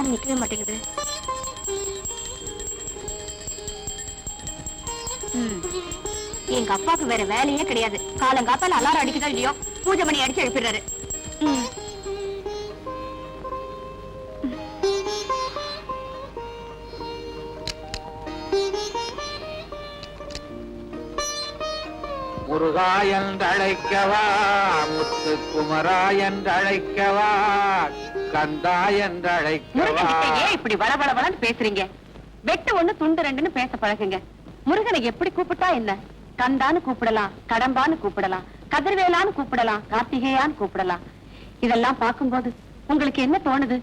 யாரும் நிற்கவே நிக்கவே மாட்டேங்குது. எங்க அப்பாவுக்கு வேற வேலையே கிடையாது. காலங்காத்தால அலாரம் அடிக்குதோ இல்லையோ? பூஜை மணி அடிச்சு எழுப்பிடுறாரு. என்றழைக்கவா? முத்து குமரா என்றழைக்கவா? கந்தா என்றழைக்கவா? ஏன் இப்படி வள வள வளன்னு பேசுறீங்க? வெட்டு ஒண்ணு துண்டு ரெண்டுன்னு பேச பழகுங்க. முருகனை எப்படி கூப்பிட்டா என்ன? கந்தான்னு கூப்பிடலாம் கடம்பான்னு கூப்பிடலாம் கதிர்வேலான்னு கூப்பிடலாம் கார்த்திகேயான்னு கூப்பிடலாம். இதெல்லாம் பார்க்கும்போது உங்களுக்கு என்ன தோணுது?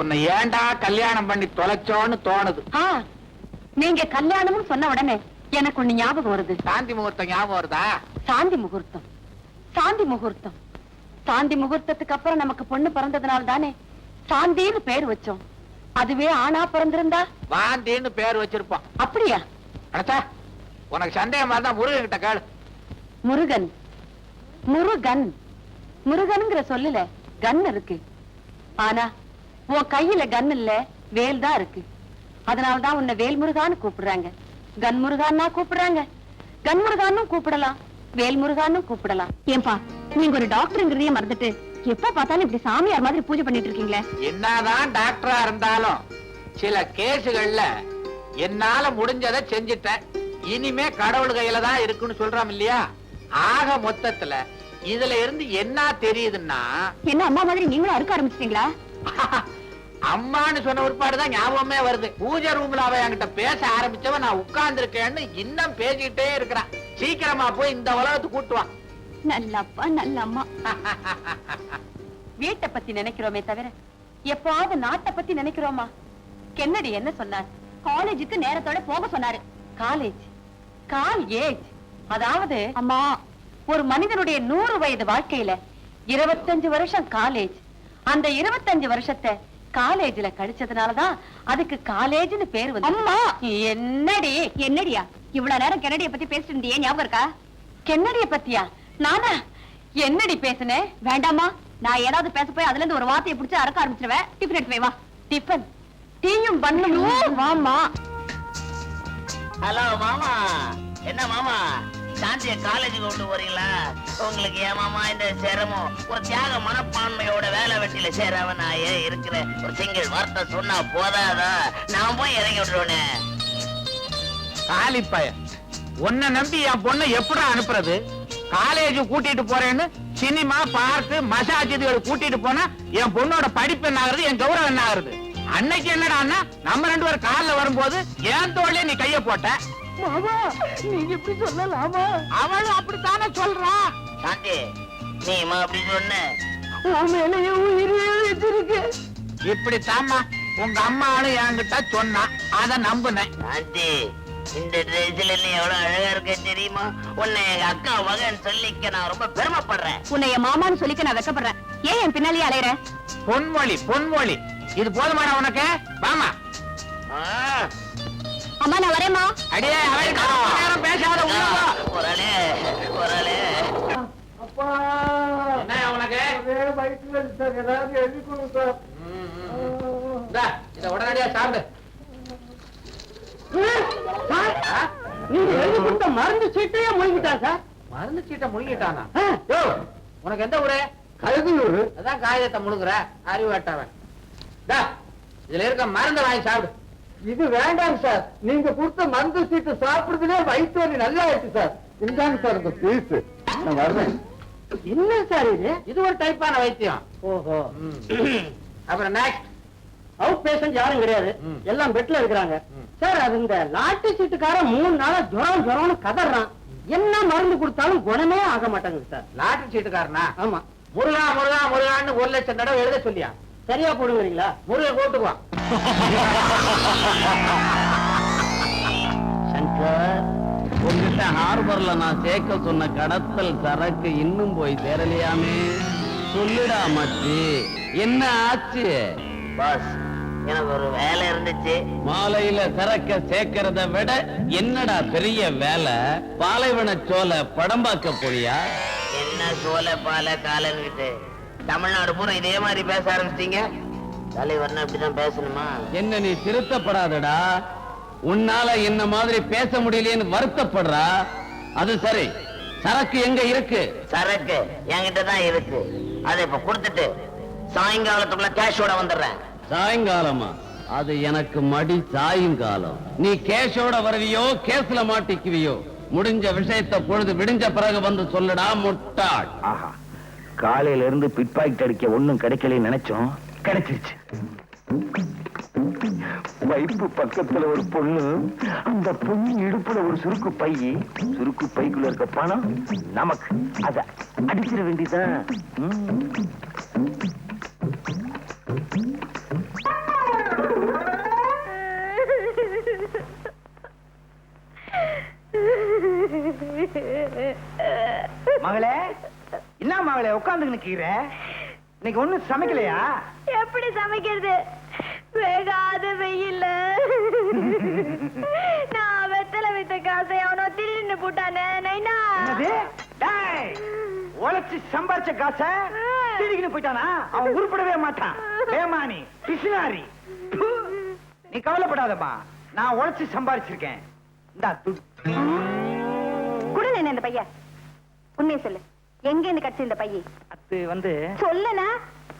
உன்னை ஏன்டா கல்யாணம் பண்ணி தொலைச்சோன்னு தோணுது? நீங்க கல்யாணம்னு சொன்ன உடனே எனக்கு ஒண்ணு ஞாபகம் வருது. சாந்தி முகூர்த்தம் ஞாபகம் வருதா? சாந்தி முகூர்த்தம். சாந்தி முகூர்த்தம். சாந்தி முகூர்த்தத்துக்கு அப்புறம் நமக்கு பொண்ணு பிறந்ததுனால தானே சாந்தின்னு பேர் வச்சோம். அதுவே ஆணா பிறந்திருந்தா? வாந்தின்னு பேர் வச்சிருப்போம். அப்படியா? அடச்சா உனக்கு சந்தேகமா இருந்தா முருகன் கிட்ட கேளு. முருகன். முருகன். முருகன்ங்கிற சொல்லுல கன் இருக்கு. ஆனா உன் கையில கன் இல்ல வேல் தான் இருக்கு. அதனாலதான் உன்னை வேல் முருகான்னு கூப்பிடுறாங்க. கன் முருகான்னா கூப்பிடுறாங்க. கன் முருகான்னு கூப்பிடலாம். வேல் முருகான்னு கூப்பிடலாம். ஏன்பா நீங்க ஒரு டாக்டருங்கிறதையே மறந்துட்டு எப்ப பார்த்தாலும் இப்படி சாமியார் மாதிரி பூஜை பண்ணிட்டு இருக்கீங்களே? என்னதான் டாக்டரா இருந்தாலும் சில கேஸுகள்ல என்னால முடிஞ்சதை செஞ்சுட்டேன். இனிமே கடவுள் கையில தான் இருக்குன்னு சொல்றோம் இல்லையா? ஆக மொத்தத்துல இதுல இருந்து என்ன தெரியுதுன்னா என்ன அம்மா மாதிரி நீங்களும் அறுக்க ஆரம்பிச்சிட்டீங்களா? அம்மான்னு சொன்ன ஒருபாடுதான் ஞாபகமே வருது. பூஜை ரூம்ல அவ என்கிட்ட பேச ஆரம்பிச்சவன் நான் உட்கார்ந்து இருக்கேன்னு இன்னும் பேசிக்கிட்டே இருக்கிறான் சீக்கிரமா போய் இந்த உலகத்துக்கு கூட்டுவான் நல்ல அப்பா நல்ல அம்மா வீட்டை பத்தி நினைக்கிறோமே தவிர எப்பாவது நாட்டை பத்தி நினைக்கிறோமா? கென்னடி என்ன சொன்னார்? காலேஜுக்கு நேரத்தோட போக சொன்னாரு. காலேஜ்? கால் ஏஜ்? அதாவது அம்மா. ஒரு மனிதனுடைய நூறு வயது வாழ்க்கையில இருபத்தஞ்சு வருஷம் காலேஜ். அந்த இருபத்தஞ்சு வருஷத்தை காலேஜ்ல கழிச்சதுனாலதான் அதுக்கு காலேஜ்னு பேர் வந்து அம்மா. என்னடி? என்னடியா? இவ்வளவு நேரம் கெனடிய பத்தி பேசிட்டு இருந்தியே ஞாபகம் இருக்கா? கென்னடிய பத்தியா? நானா? என்னடி பேசுனேன் வேண்டாமா நான் ஏதாவது பேச போய் அதுல இருந்து ஒரு வார்த்தையை பிடிச்சு அறக்க ஆரம்பிச்சிருவேன். டிஃபன் எடுத்து வா டிஃபன் டீயும் பண்ணும். வாமா ஹலோ மாமா. என்ன மாமா? சாந்திய காலேஜுக்கு கொண்டு போறீங்களா? உங்களுக்கு ஏன் மாமா இந்த சிரமம்? ஒரு தியாக மனப்பான்மையோட வேலை வெட்டியில சேராம நான் ஏன் இருக்கிறேன். ஒரு சிங்கிள் வார்த்தை சொன்னா போதாதா? நான் போய் இறங்கி விட்டுருவேனே. காலி பையன் உன்னை நம்பி என் பொண்ணை எப்படி அனுப்புறது? காலேஜ் கூட்டிட்டு போறேன்னு சினிமா பார்க் மசாஜ் இதுகளை கூட்டிட்டு போனா என் பொண்ணோட படிப்பு என்ன ஆகுறது என் கௌரவம் என்ன ஆகுறது அன்னைக்கு என்னடான்னா நம்ம ரெண்டு பேரும் கார்ல வரும்போது என் தோல்ல நீ கைய போட்ட. நீங்க இப்படி சொல்லலாமா? அவளும் அப்படித்தானே சொல்றா. சாந்தி நீமா அப்படி சொன்ன? வச்சிருக்கு இப்படித்தாம்மா உங்க அம்மாவும் என்கிட்ட சொன்னா அத நம்புனேன். இந்த ட்ரெஸ்ல நீ எவ்வளவு அழகா இருக்க தெரியுமா? உன்னை எங்க அக்கா மகன் சொல்லிக்க நான் ரொம்ப பெருமைப்படுறேன். உன்னை என் மாமான்னு சொல்லிக்க நான் வெக்கப்படுறேன். ஏன் என் பின்னாலேயே அலையற? பொன்மொழி பொன்மொழி. இது போதுமாடா உனக்கு? வாமா. ஆ, அம்மா நான் வரேம்மா. அடியே நேரம் பேசாத. ஒரு ஒரு. என்ன உனக்கு? ம், ம், ம். இந்தா, இத உடனடியா சாப்பிடு? நீங்க எழுதி கொடுத்த மருந்து சீட்டையே முழுங்கிட்டா சார். மருந்து சீட்டை முழுங்கிட்டானா யோ உனக்கு எந்த ஊரு? கழுகுயூர். அதான் காகிதத்தை முழுங்குற அறிவு வெட்டவன். இந்தா, இதுல இருக்க மருந்து வாங்கி சாப்பிடு. இது வேண்டாம் சார். நீங்க கொடுத்த மருந்து சீட்டு சாப்பிடுறதுலே வயிற்று வலி நல்லா ஆயிடுச்சு சார். இந்தாங்க சார் இந்த பீஸ். நான் என்ன சார் இது? இது ஒரு டைப்பான வைத்தியம். ஓஹோ. அப்புறம் நெக்ஸ்ட் அவுட் பேஷண்ட் யாரும் கிடையாது. எல்லாம் பெட்ல இருக்கிறாங்க. சார் அது இந்த லாட்டி சீட்டுக்காரன் மூணு நாளா ஜுரம் ஜுரம்னு கதறான். என்ன மருந்து கொடுத்தாலும் குணமே ஆக மாட்டேங்குது சார் லாட்டரி சீட்டுக்காரனா? ஆமா. முருகா முருகா முருகான்னு ஒரு லட்சம் தடவை எழுத சொல்லியா? சரியா போடுவீங்களா முருகை கூட்டுக்குவான் சங்கர். உங்ககிட்ட ஹார்பர்ல நான் சேர்க்க சொன்ன கடத்தல் சரக்கு இன்னும் போய் சேரலையாமே. சொல்லுடா மச்சி. என்ன ஆச்சு? பாஸ் எனக்கு ஒரு வேலை இருந்துச்சு. மாலையில சரக்க சேர்க்கறத விட என்னடா பெரிய வேலை? பாலைவன சோலை படம் பார்க்க போறியா? என்ன சோலை பால காலன்கிட்டு தமிழ்நாடு பூரா இதே மாதிரி பேச ஆரம்பிச்சிட்டீங்க. தலைவர்னா இப்படிதான் பேசணுமா? என்ன நீ திருத்தப்படாதடா? உன்னால என்ன மாதிரி பேச முடியலையேன்னு வருத்தப்படுறா? அது சரி. சரக்கு எங்க இருக்கு? சரக்கு என்கிட்ட தான் இருக்கு. அதை இப்ப கொடுத்துட்டு சாயங்காலத்துக்குள்ள கேஷோட வந்துடுறேன். சாயங்காலமா? அது எனக்கு மடி சாயங்காலம். நீ கேஷோட வருவியோ கேஸ்ல மாட்டிக்குவியோ முடிஞ்ச விஷயத்தை பொழுது விடிஞ்ச பிறகு வந்து சொல்லுடா முட்டாள். ஆஹா காலையில இருந்து பிட்பாக்கெட் அடிக்க ஒண்ணும் கிடைக்கல நினைச்சோம். கிடைச்சிருச்சு. வைப்பு பக்கத்துல ஒரு பொண்ணு அந்த பொண்ணு இடுப்புல ஒரு சுருக்கு பை. சுருக்கு பைக்குள்ள இருக்க பணம் நமக்கு. அத அடிச்சிட வேண்டியதான் மகளே என்ன மகளே உட்கார்ந்து நிக்கிற இன்னைக்கு ஒண்ணும் சமைக்கலையா? எப்படி சமைக்கிறது? வேகாத வெயில்ல. நான் வெத்தலை வித்த காசை அவனோ திருடின்னு போட்டானே நைனா? உழைச்சு சம்பாரிச்ச காச திருடிக்கிட்டு போயிட்டானா? அவன் உருப்படவே மாட்டான். பேமானி பிசினாரி. நீ கவலைப்படாதம்மா. நான் உழைச்சு சம்பாரிச்சிருக்கேன். இந்தா நைனா இந்த பையன்? உண்மையை சொல்லு. எங்க இருந்து கட்சி இந்த பையன் அது வந்து சொல்லனா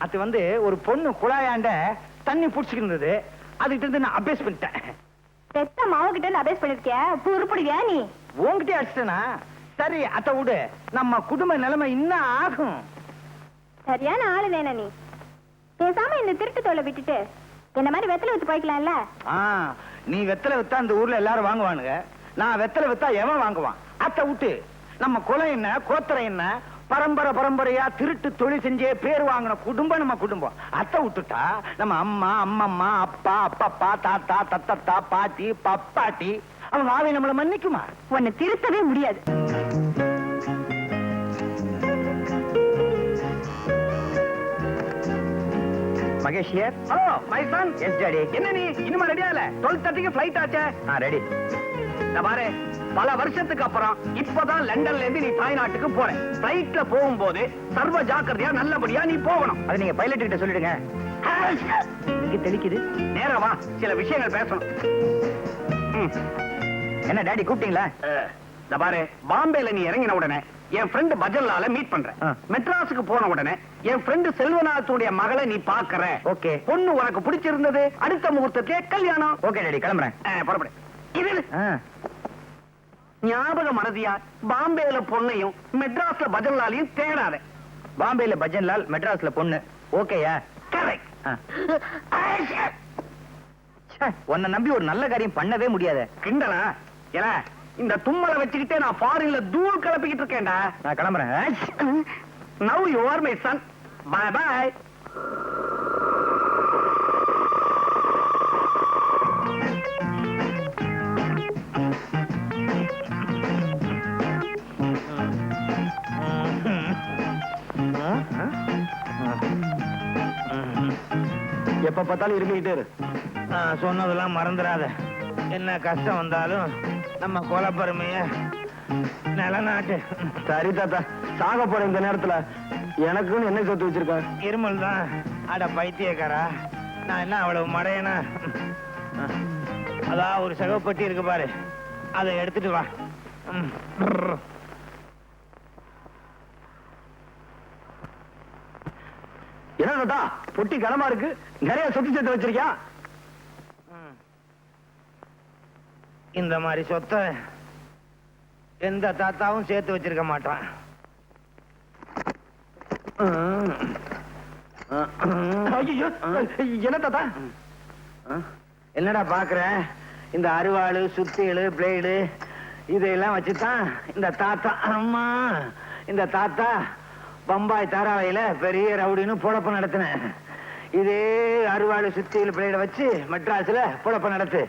அது வந்து ஒரு பொண்ணு குழாயாண்ட தண்ணி புடிச்சுக்கிட்டு இருந்தது. அதுகிட்ட இருந்து நான் அபேஸ் பண்ணிட்டேன். பெத்த மாவு கிட்ட இருந்து அபேஸ் பண்ணிருக்கிய? உருப்படுவியா நீ? உன்கிட்டே அடிச்சிட்டேனா? சரி அத்தை விடு. நம்ம குடும்ப நிலைமை இன்னும் ஆகும். சரியான ஆளு நைனா நீ. பேசாம இந்த திருட்டு தொலை விட்டுட்டு என்ன மாதிரி வெத்தலை வித்து போய்க்கலாம்ல நீ வெத்தலை வித்தா அந்த ஊர்ல எல்லாரும் வாங்குவானுங்க. நான் வெத்தலை வித்தா எவன் வாங்குவான்? அத்தை விட்டு நம்ம குலம் என்ன கோத்திரம் என்ன பரம்பரை பரம்பரையா திருட்டு தொழில் செஞ்சே பேர் வாங்கின குடும்பம் நம்ம குடும்பம். அத்தை விட்டுட்டா நம்ம அம்மா அம்மம்மா அப்பா அப்பப்பா தாத்தா தத்தத்தா பாட்டி பப்பாட்டி அவங்க ஆவை நம்மள மன்னிக்குமா? உன்னை திருத்தவே முடியாது. Mahesh here hello my son yes daddy என்ன நீ? இன்னுமா ரெடியா இல்ல? 12:30க்கு ஃளைட் ஆச்சே. ஆ ரெடி பாரு பல வருஷத்துக்கு அப்புறம் இப்பதான் லண்டன்ல இருந்து நீ தாய்நாட்டுக்கு போற. ஃளைட்ல போகும்போது சர்வ ஜாக்கிரதையா நல்லபடியா நீ போகணும். அது நீங்க பைலட் கிட்ட சொல்லிடுங்க. இங்க தெளிக்குது? நேரா வா சில விஷயங்கள் பேசணும். என்ன டாடி கூப்பிட்டீங்களா? இந்த பாரு பாம்பேல நீ இறங்கின உடனே என் ஃப்ரெண்ட் பஜல்லால மீட் பண்றேன் மெட்ராஸுக்கு போன உடனே என் ஃப்ரெண்ட் செல்வநாதத்துடைய மகளை நீ பாக்குற. ஓகே. பொண்ணு உனக்கு பிடிச்சிருந்தது அடுத்த முகூர்த்தத்திலே கல்யாணம். ஓகே டாடி கிளம்புறேன். புறப்படு. ஞாபக மறதியா? பாம்பேல பொண்ணையும் மெட்ராஸ்ல பஜன்லாலையும் தேடாத. பாம்பேல பஜன்லால் மெட்ராஸ்ல பொண்ணு. ஓகேயா? கரெக்ட் உன்னை நம்பி ஒரு நல்ல காரியம் பண்ணவே முடியாது. கிண்டலா? ஏல இந்த தும்மலை வச்சுக்கிட்டே நான் ஃபாரின்ல தூள் கிளப்பிக்கிட்டு இருக்கேன்டா. நான் கிளம்புறேன். Now you are my son bye bye எப்ப பார்த்தாலும் இருமிக்கிட்டே இரு. சொன்னதெல்லாம் மறந்துடாத. என்ன கஷ்டம் வந்தாலும் நம்ம கொலப்பெருமைய நிலநாட்டு. சரி தாத்தா சாக போற இந்த நேரத்துல எனக்குன்னு என்ன சொத்து வச்சிருக்க? இருமல் தான். அட பைத்தியக்காரா நான் என்ன அவ்வளவு மடையனா? அதான் ஒரு சகப்பட்டி இருக்கு பாரு. அதை எடுத்துட்டு வா. ம். என்ன தாத்தா பொட்டி கனமா இருக்கு? நிறைய சொத்து சேர்த்து வச்சிருக்கியா? இந்த மாதிரி சொத்தை எந்த தாத்தாவும் சேர்த்து வச்சிருக்க மாட்டான். என்ன தாத்தா? என்னடா பாக்குற? இந்த அருவாளு சுத்தியலு பிளேடு இதையெல்லாம் வச்சுதான் இந்த தாத்தா. அம்மா இந்த தாத்தா பம்பாய் தாராவையில பெரிய ரவுடின்னு பொழப்பு நடத்தினேன். இதே அருவாளு சுத்தியல் பிளேட வச்சு மெட்ராஸ்ல பொழப்பு நடத்து.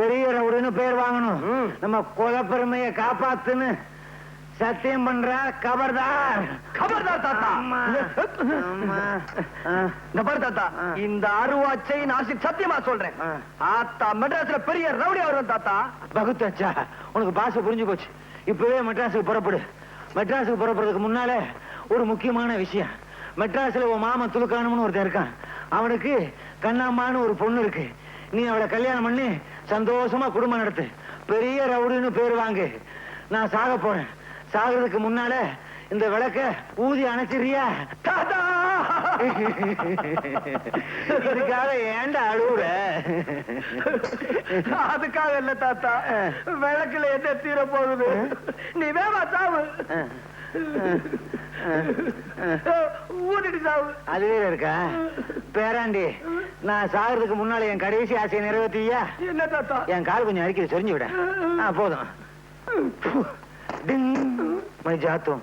பெரிய ரவுடின்னு பேர் வாங்கணும். நம்ம குலப்பெருமைய காப்பாத்துன்னு சத்தியம் பண்ற கபர்தார். கபர்தார் தாத்தா. இந்த பாரு தாத்தா இந்த அருவாச்சை நாசி சத்தியமா சொல்றேன். ஆத்தா மெட்ராஸ்ல பெரிய ரவுடி வருவன் தாத்தா. பகுத்தாச்சா உனக்கு பாஷை புரிஞ்சு போச்சு. இப்பவே மெட்ராஸுக்கு புறப்படு. மெட்ராஸுக்கு புறப்படுறதுக்கு முன்னாலே ஒரு முக்கியமான விஷயம். மெட்ராஸ்ல உன் மாமா துலுக்கானம்னு ஒருத்தன் இருக்கான். அவனுக்கு கண்ணாம்மான்னு ஒரு பொண்ணு இருக்கு. நீ அவளை கல்யாணம் பண்ணி சந்தோஷமா குடும்பம் நடத்து. பெரிய ரவுடின்னு பேர் வாங்கு. நான் சாக போறேன். சாகிறதுக்கு முன்னால இந்த விளக்க ஊதி அணைச்சிரியா தாத்தா! இதுக்காக ஏன்டா அழுவுற? அதுக்காக இல்ல தாத்தா. விளக்குல என்ன தீர போகுது? நீ வேமா சாவு. ஊதிட்டு சாவு. அதுவே இருக்கா? பேராண்டி நான் சாகிறதுக்கு முன்னால என் கடைசி ஆசையை நிறைவேற்றியா என்ன தாத்தா? என் கால் கொஞ்சம் அடிக்கடி சொரிஞ்சு விட. போதும். டிங். மை ஜாத்தும்.